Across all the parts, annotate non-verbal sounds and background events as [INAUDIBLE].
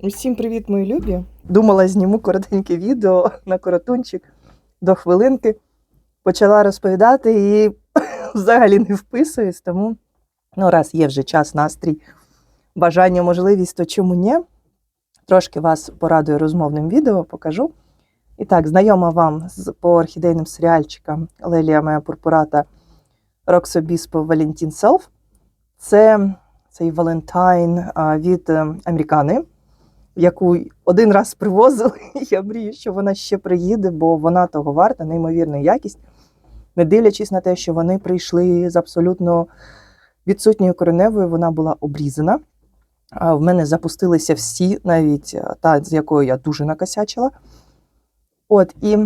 Усім привіт, мої любі. Думала, зніму коротеньке відео на коротунчик до хвилинки. Почала розповідати і [LAUGHS] взагалі не вписуюсь, тому ну, раз є вже час, настрій, бажання, можливість, то чому ні? Трошки вас порадую розмовним відео, покажу. І так, знайома вам з, по орхідейним серіальчикам Лелія моя пурпурата Роксобіспо Валентін Селф. Це цей Валентайн від е, Американи, яку один раз привозили. [LAUGHS] Я мрію, що вона ще приїде, бо вона того варта, неймовірна якість. Не дивлячись на те, що вони прийшли з абсолютно відсутньою кореневою, вона була обрізана. В мене запустилися всі, навіть та, з якою я дуже накосячила. От, і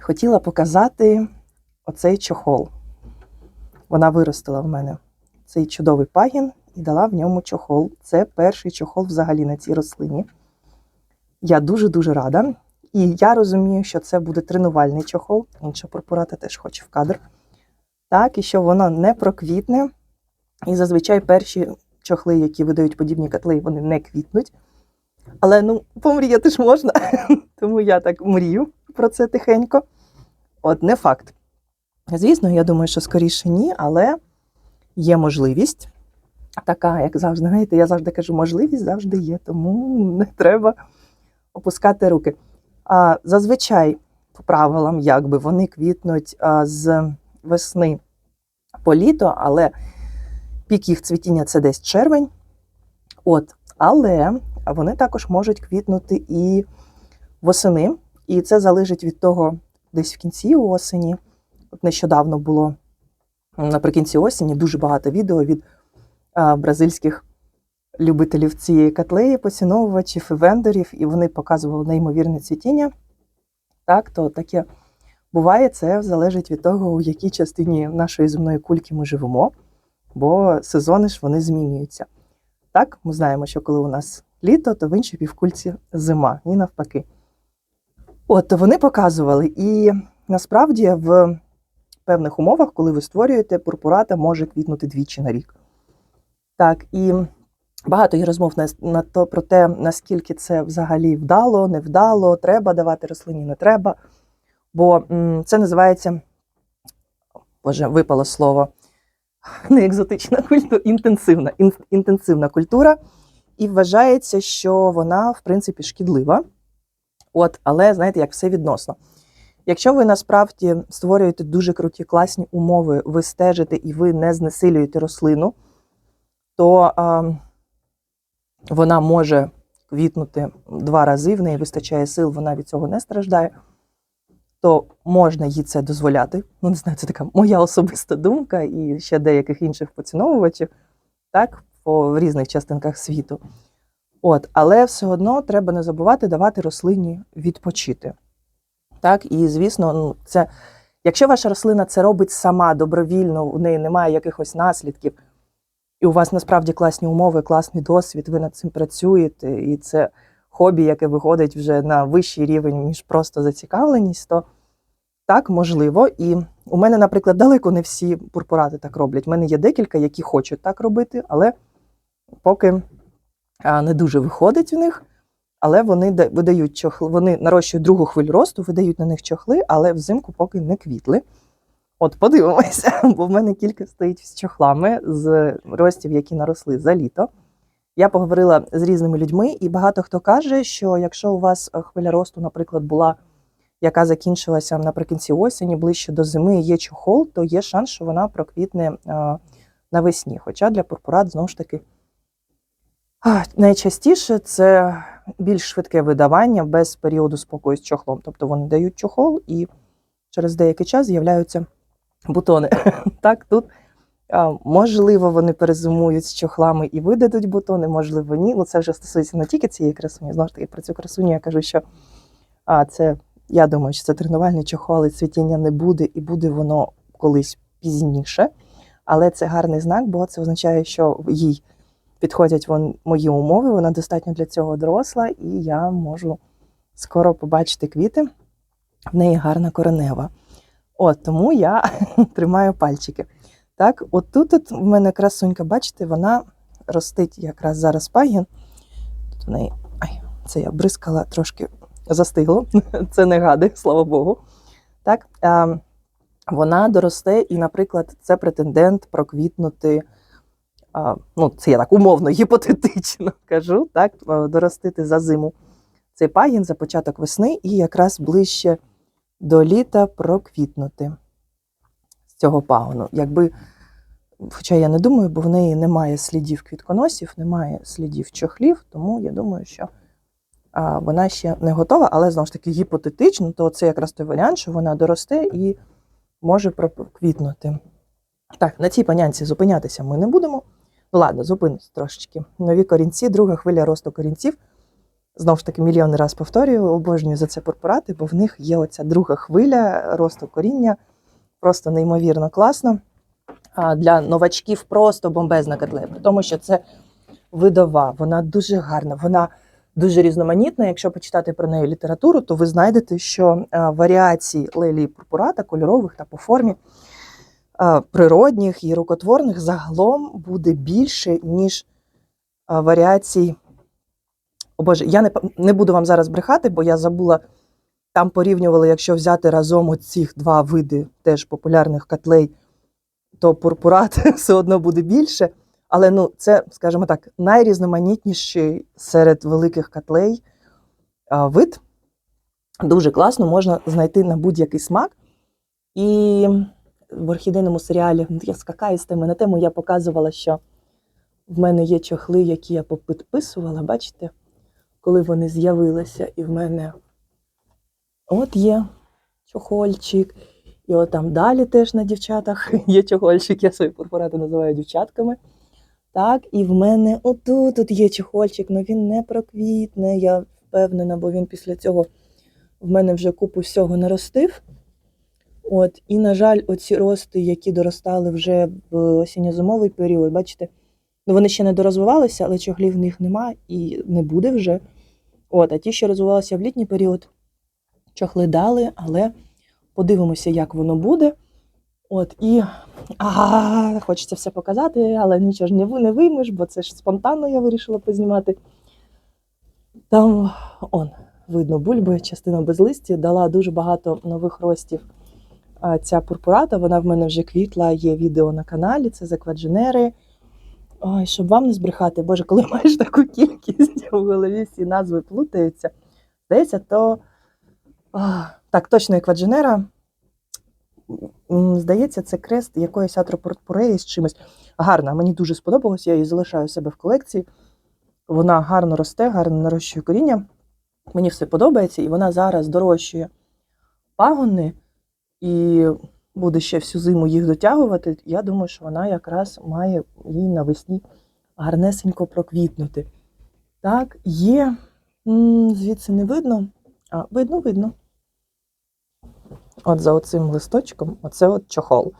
хотіла показати оцей чохол. Вона виростила в мене цей чудовий пагін і дала в ньому чохол. Це перший чохол взагалі на цій рослині. Я дуже-дуже рада. І я розумію, що це буде тренувальний чохол. Інша пурпурата теж хоче в кадр. Так, і що воно не проквітне. І зазвичай перші чохли, які видають подібні котли, вони не квітнуть. Але ну, помріяти ж можна. [LAUGHS] Тому я так мрію про це тихенько. От не факт. Звісно, я думаю, що скоріше ні, але є можливість. Така, як завжди, знаєте, я завжди кажу, можливість завжди є, тому не треба опускати руки. А, зазвичай, по правилам, якби вони квітнуть з весни по літо, але пік їх цвітіння це десь червень. От, але вони також можуть квітнути і восени. І це залежить від того, десь в кінці осені. От нещодавно було наприкінці осені дуже багато відео від бразильських любителів цієї котлеї, поціновувачів і вендорів, і вони показували неймовірне цвітіння. Так, то таке буває, це залежить від того, у якій частині нашої земної кульки ми живемо, бо сезони ж вони змінюються. Так, ми знаємо, що коли у нас літо, то в іншій півкульці зима, і навпаки. От вони показували, і насправді в певних умовах, коли ви створюєте, пурпурата може квітнути двічі на рік. Так, і багато є розмов на, на то, про те, наскільки це взагалі вдало, невдало, треба давати рослині, не треба. Бо м, це називається, боже, випало слово, [LAUGHS] не екзотична культура, інтенсивна, ін, інтенсивна культура. І вважається, що вона, в принципі, шкідлива. От, але знаєте, як все відносно. Якщо ви насправді створюєте дуже круті класні умови, ви стежите і ви не знесилюєте рослину, то вона може квітнути два рази, в неї вистачає сил, вона від цього не страждає, то можна їй це дозволяти. Ну, не знаю, це така моя особиста думка і ще деяких інших поціновувачів, так, по різних частинках світу. От, але все одно треба не забувати давати рослині відпочити. Так, і звісно, ну, це, якщо ваша рослина це робить сама добровільно, у неї немає якихось наслідків, і у вас насправді класні умови, класний досвід, ви над цим працюєте, і це хобі, яке виходить вже на вищий рівень, ніж просто зацікавленість, то так, можливо. І у мене, наприклад, далеко не всі пурпурати так роблять. У мене є декілька, які хочуть так робити, але поки не дуже виходить в них. Але вони видають чохли, вони нарощують другу хвилю росту, видають на них чохли, але взимку поки не квітли. От подивимося, [LAUGHS] бо в мене кілька стоїть з чохлами з ростів, які наросли за літо. Я поговорила з різними людьми, і багато хто каже, що якщо у вас е, хвиля росту, наприклад, була, яка закінчилася наприкінці осені, ближче до зими, є чохол, то є шанс, що вона проквітне е, навесні. Хоча для пурпурат знову ж таки найчастіше це більш швидке видавання без періоду спокою з чохлом. Тобто вони дають чохол і через деякий час з'являються бутони. [LAUGHS] Так, тут можливо вони перезимують з чохлами і видадуть бутони, можливо, ні. Ну це вже стосується не тільки цієї красуні. Знову ж таки, про цю красуню я кажу, що а, це, я думаю, що це тренувальний чохол, і цвітіння не буде, і буде воно колись пізніше. Але це гарний знак, бо це означає, що їй підходять вон, мої умови, вона достатньо для цього доросла, і я можу скоро побачити квіти. В неї гарна коренева. От тому я [LAUGHS] тримаю пальчики. Так, от тут от в мене красунька, бачите, вона ростить якраз зараз пагін. Тут в неї це я бризкала трошки застигло. [LAUGHS] Це не гади, слава Богу. Так, а, вона доросте, і, наприклад, це претендент проквітнути. А, ну, це я так умовно, гіпотетично [LAUGHS] кажу, так, доростити за зиму цей пагін за початок весни і якраз ближче до літа проквітнути з цього пагону. Якби, хоча я не думаю, бо в неї немає слідів квітконосів, немає слідів чохлів, тому я думаю, що а, вона ще не готова, але знову ж таки гіпотетично, то це якраз той варіант, що вона доросте і може проквітнути. Так, на цій панянці зупинятися ми не будемо. Ну ладно, зупинусь трошечки. Нові корінці, друга хвиля росту корінців. Знову ж таки, мільйон раз повторюю, обожнюю за це пурпурати, бо в них є оця друга хвиля росту коріння. Просто неймовірно класно. А для новачків просто бомбезна котлета, тому що це видова, вона дуже гарна, вона дуже різноманітна. Якщо почитати про неї літературу, то ви знайдете, що а, варіацій лелії пурпурата, кольорових та по формі природних і рукотворних загалом буде більше, ніж варіацій. О Боже, я не, не буду вам зараз брехати, бо я забула. Там порівнювали, якщо взяти разом оцих два види теж популярних котлей, то пурпурат [LAUGHS] все одно буде більше. Але ну, це, скажімо так, найрізноманітніший серед великих котлей а, вид. Дуже класно, можна знайти на будь-який смак. І в орхідейному серіалі ну, я скакаю з теми на тему, я показувала, що в мене є чохли, які я попідписувала, бачите, коли вони з'явилися, і в мене от є чохольчик. І от там далі теж на дівчатах [LAUGHS] є чохольчик, я свої пурпурати називаю дівчатками. Так, і в мене отут тут є чохольчик, але він не проквітне, я впевнена, бо він після цього в мене вже купу всього наростив. От, і, на жаль, оці рости, які доростали вже в осінньо-зимовий період, бачите, ну вони ще не дорозвивалися, але чохлів в них нема і не буде вже. От, а ті, що розвивалися в літній період, чохли дали, але подивимося, як воно буде. От, і а, хочеться все показати, але нічого ж не, не виймеш, бо це ж спонтанно я вирішила познімати. Там он, видно, бульби, частина без листі, дала дуже багато нових ростів. Ця пурпурата, вона в мене вже квітла, є відео на каналі, це заквадженери. Ой, щоб вам не збрехати, боже, коли [LAUGHS] маєш таку кількість в голові, всі назви плутаються. Здається, то а, так, точно еквадженера. Здається, це крест якоїсь атропурпуреї з чимось. Гарна, мені дуже сподобалось, я її залишаю у себе в колекції. Вона гарно росте, гарно нарощує коріння. Мені все подобається, і вона зараз дорощує пагони і буде ще всю зиму їх дотягувати. Я думаю, що вона якраз має їй навесні гарнесенько проквітнути. Так, є, звідси не видно. А, видно, видно. От за оцим листочком, оце от чохол.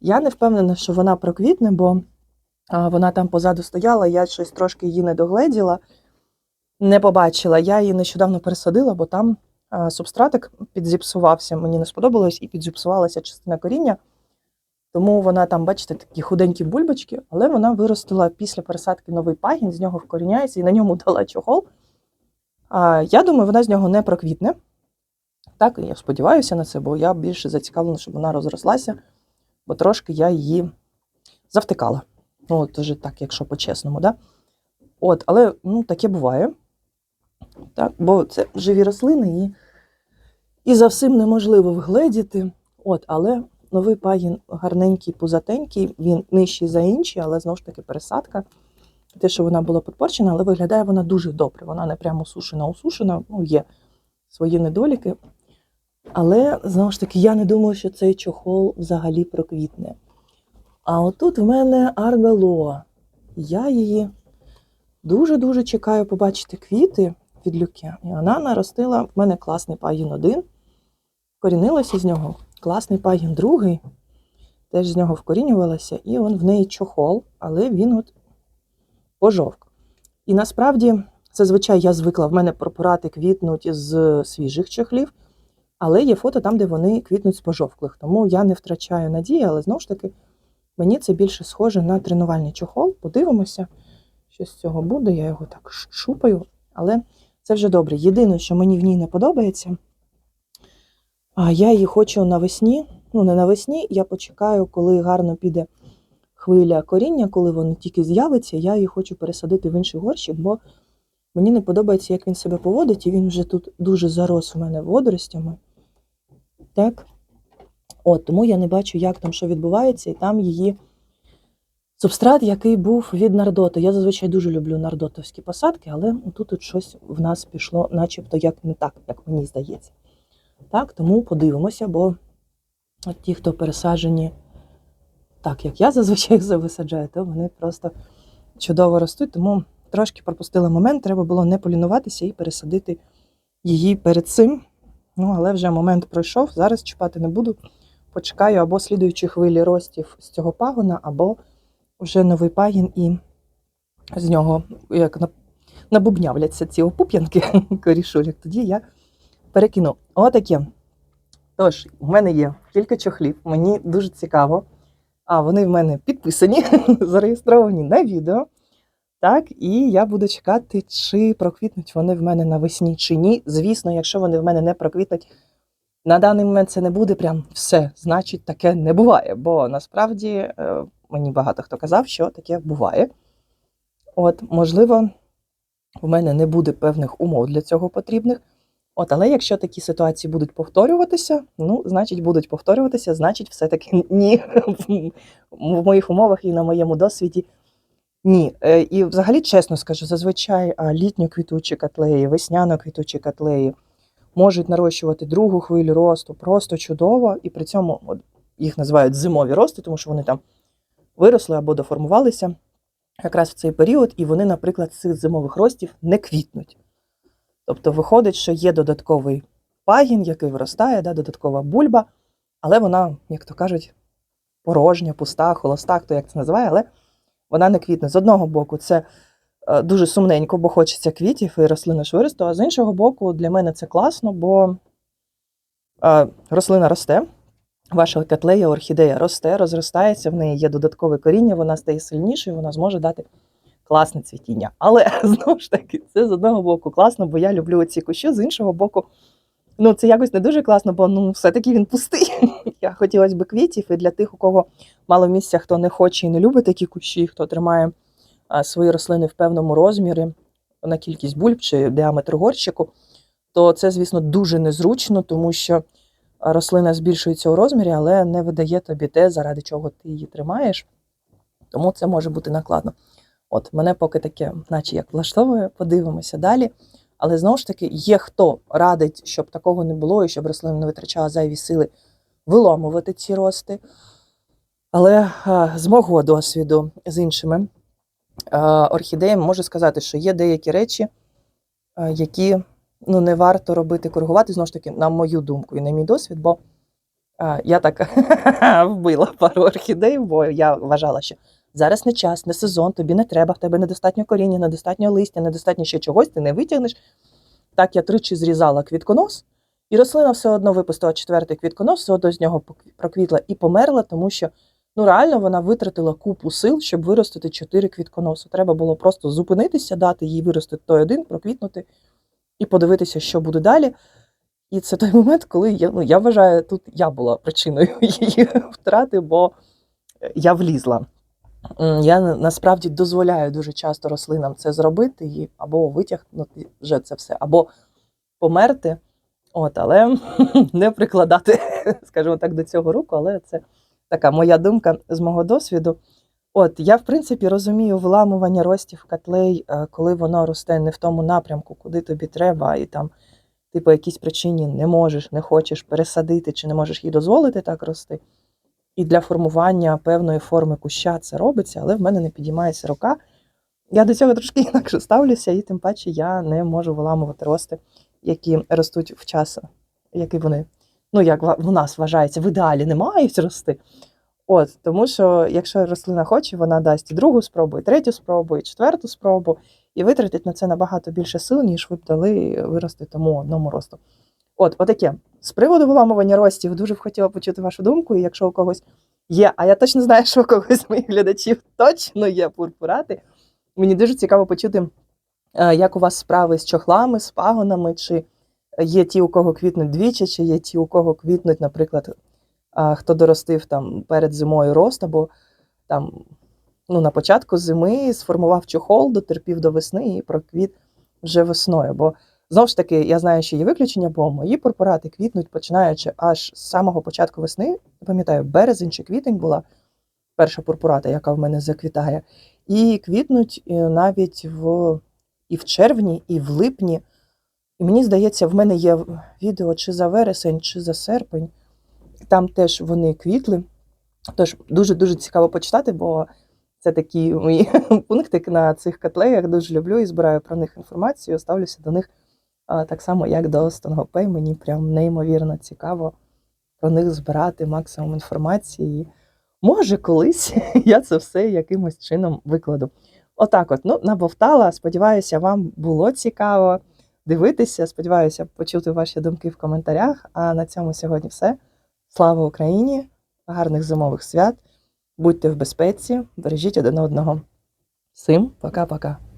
Я не впевнена, що вона проквітне, бо вона там позаду стояла, я щось трошки її не догледіла, не побачила. Я її нещодавно пересадила, бо там субстратик підзіпсувався. Мені не сподобалось і підзіпсувалася частина коріння. Тому вона там, бачите, такі худенькі бульбочки, але вона виростила після пересадки новий пагін, з нього вкоріняється і на ньому [LAUGHS] дала чохол. Я думаю, вона з нього не проквітне. Так, я сподіваюся на це, бо я більше зацікавлена, щоб вона розрослася, бо трошки я її завтикала. Ну, от так, якщо по-чесному, да? От, але ну, таке буває. Так, бо це живі рослини і, і за всім неможливо вгледіти. От, але новий пагін гарненький, пузатенький, він нижчий за інші, але знову ж таки пересадка. Те, що вона була підпорчена, але виглядає вона дуже добре. Вона не прямо сушена-усушена, ну, є свої недоліки. Але знову ж таки, я не думаю, що цей чохол взагалі проквітне. А отут в мене аргалоа. Я її дуже-дуже чекаю побачити квіти від люки. І вона наростила в мене класний пагін один. Корінилася з нього. Класний пагін другий. Теж з нього вкорінювалася, і он в неї чохол, але він от пожовк. І насправді, зазвичай я звикла, в мене препарати квітнуть з свіжих чохлів. Але є фото там, де вони квітнуть з пожовклих. Тому я не втрачаю надії, але знову ж таки, мені це більше схоже на тренувальний чохол. Подивимося, що з цього буде. Я його так щупаю. Але Це вже добре. Єдине, що мені в ній не подобається, а я її хочу навесні. Ну, не навесні, я почекаю, коли гарно піде хвиля коріння, коли воно тільки з'явиться, я її хочу пересадити в інший горщик, бо мені не подобається, як він себе поводить, і він вже тут дуже зарос у мене водоростями. Так. От, тому я не бачу, як там що відбувається, і там її субстрат, який був від нардоту. Я зазвичай дуже люблю нардотовські посадки, але тут от щось в нас пішло, начебто як не так, як мені здається. Так, тому подивимося, бо от ті, хто пересаджені так, як я зазвичай [LAUGHS] їх висаджаю, то вони просто чудово ростуть. Тому трошки пропустила момент, треба було не полінуватися і пересадити її перед цим. Ну, але вже момент пройшов. Зараз чіпати не буду. Почекаю або слідуючі хвилі ростів з цього пагона, або вже новий пагін, і з нього як на- набубнявляться ці опуп'янки [LAUGHS] корішулік. Тоді я перекину. Отаке. Тож, у мене є кілька чохлів, мені дуже цікаво. А вони в мене підписані, [LAUGHS] зареєстровані на відео. Так, і я буду чекати, чи проквітнуть вони в мене навесні чи ні. Звісно, якщо вони в мене не проквітнуть, на даний момент це не буде прям все. Значить, таке не буває. Бо насправді е, мені багато хто казав, що таке буває. От, можливо, в мене не буде певних умов для цього потрібних. От, але якщо такі ситуації будуть повторюватися, ну, значить, будуть повторюватися, значить, все-таки ні. В моїх умовах і на моєму досвіді ні. Е, І взагалі, чесно скажу, зазвичай а, літньо-квітучі котлеї, весняно-квітучі котлеї можуть нарощувати другу хвилю росту просто чудово, і при цьому їх називають зимові рости, тому що вони там виросли або доформувалися якраз в цей період, і вони, наприклад, з цих зимових ростів не квітнуть. Тобто виходить, що є додатковий пагін, який виростає, да, додаткова бульба, але вона, як то кажуть, порожня, пуста, холоста, хто як це називає, але вона не квітне. З одного боку, це е, дуже сумненько, бо хочеться квітів і рослина ж а з іншого боку, для мене це класно, бо е, рослина росте, ваша котлея, орхідея росте, розростається, в неї є додаткове коріння, вона стає сильнішою, вона зможе дати класне цвітіння. Але [LAUGHS] знову ж таки, це з одного боку класно, бо я люблю ці кущі, з іншого боку, ну це якось не дуже класно, бо ну все-таки він пустий. [LAUGHS] Я хотілося б квітів, і для тих, у кого мало місця, хто не хоче і не любить такі кущі, хто тримає свої рослини в певному розмірі на кількість бульб чи діаметр горщику, то це, звісно, дуже незручно, тому що рослина збільшується у розмірі, але не видає тобі те, заради чого ти її тримаєш. Тому це може бути накладно. От мене поки таке, наче як влаштовує, подивимося далі. Але знову ж таки, є хто радить, щоб такого не було і щоб рослина не витрачала зайві сили виламувати ці рости. Але з мого досвіду з іншими орхідеями можу сказати, що є деякі речі, які ну, не варто робити коригувати, знову ж таки, на мою думку і на мій досвід, бо я так [LAUGHS] вбила пару орхідей, бо я вважала, що зараз не час, не сезон, тобі не треба, в тебе недостатньо коріння, недостатньо листя, недостатньо ще чогось, ти не витягнеш. Так я тричі зрізала квітконос, і рослина все одно випустила четвертий квітконос, все одно з нього проквітла і померла, тому що ну реально вона витратила купу сил, щоб виростити чотири квітконоси. Треба було просто зупинитися, дати їй виростити той один, проквітнути і подивитися, що буде далі. І це той момент, коли я, ну, я вважаю, тут я була причиною [LAUGHS] її втрати, бо я влізла. Я насправді дозволяю дуже часто рослинам це зробити, і або витягнути вже це все, або померти. От, але [LAUGHS] не прикладати, [LAUGHS] скажімо так, до цього руку, але це така моя думка з мого досвіду. От, я, в принципі, розумію виламування ростів котлей, е, коли воно росте не в тому напрямку, куди тобі треба, і там ти по якійсь причині не можеш, не хочеш пересадити чи не можеш їй дозволити так рости. І для формування певної форми куща це робиться, але в мене не підіймається рука. Я до цього трошки [LAUGHS] інакше ставлюся, і тим паче я не можу виламувати рости, які ростуть в час, який вони, ну як в нас вважається, в ідеалі не мають рости. От, тому що якщо рослина хоче, вона дасть і другу спробу, і третю спробу, і четверту спробу, і витратить на це набагато більше сил, ніж ви б дали вирости тому одному росту. От, отаке. З приводу виламування ростів дуже б хотіла почути вашу думку, і якщо у когось є, а я точно знаю, що у когось з моїх глядачів точно є пурпурати. Мені дуже цікаво почути, Е, Як у вас справи з чохлами, з пагонами? Чи є ті, у кого квітнуть двічі, чи є ті, у кого квітнуть, наприклад, хто доростив там перед зимою рост, або там ну, на початку зими сформував чохол, дотерпів до весни і проквіт вже весною. Бо знову ж таки, я знаю, що є виключення, бо мої препарати квітнуть починаючи аж з самого початку весни. Пам'ятаю, березень чи квітень була перша пурпурата, яка в мене заквітає. І квітнуть е, навіть в і в червні, і в липні. І мені здається, в мене є відео чи за вересень, чи за серпень. Там теж вони квітли. Тож дуже-дуже цікаво почитати, бо це такі мої [LAUGHS] пункти на цих котлеях. Дуже люблю і збираю про них інформацію. Ставлюся до них так само, як до Стонгопей. Мені прям неймовірно цікаво про них збирати максимум інформації. Може, колись [LAUGHS] я це все якимось чином викладу. Отак, от, ну, набовтала. Сподіваюся, вам було цікаво дивитися. Сподіваюся, почути ваші думки в коментарях. А на цьому сьогодні все. Слава Україні! Гарних зимових свят! Будьте в безпеці, бережіть один одного. Всім пока-пока.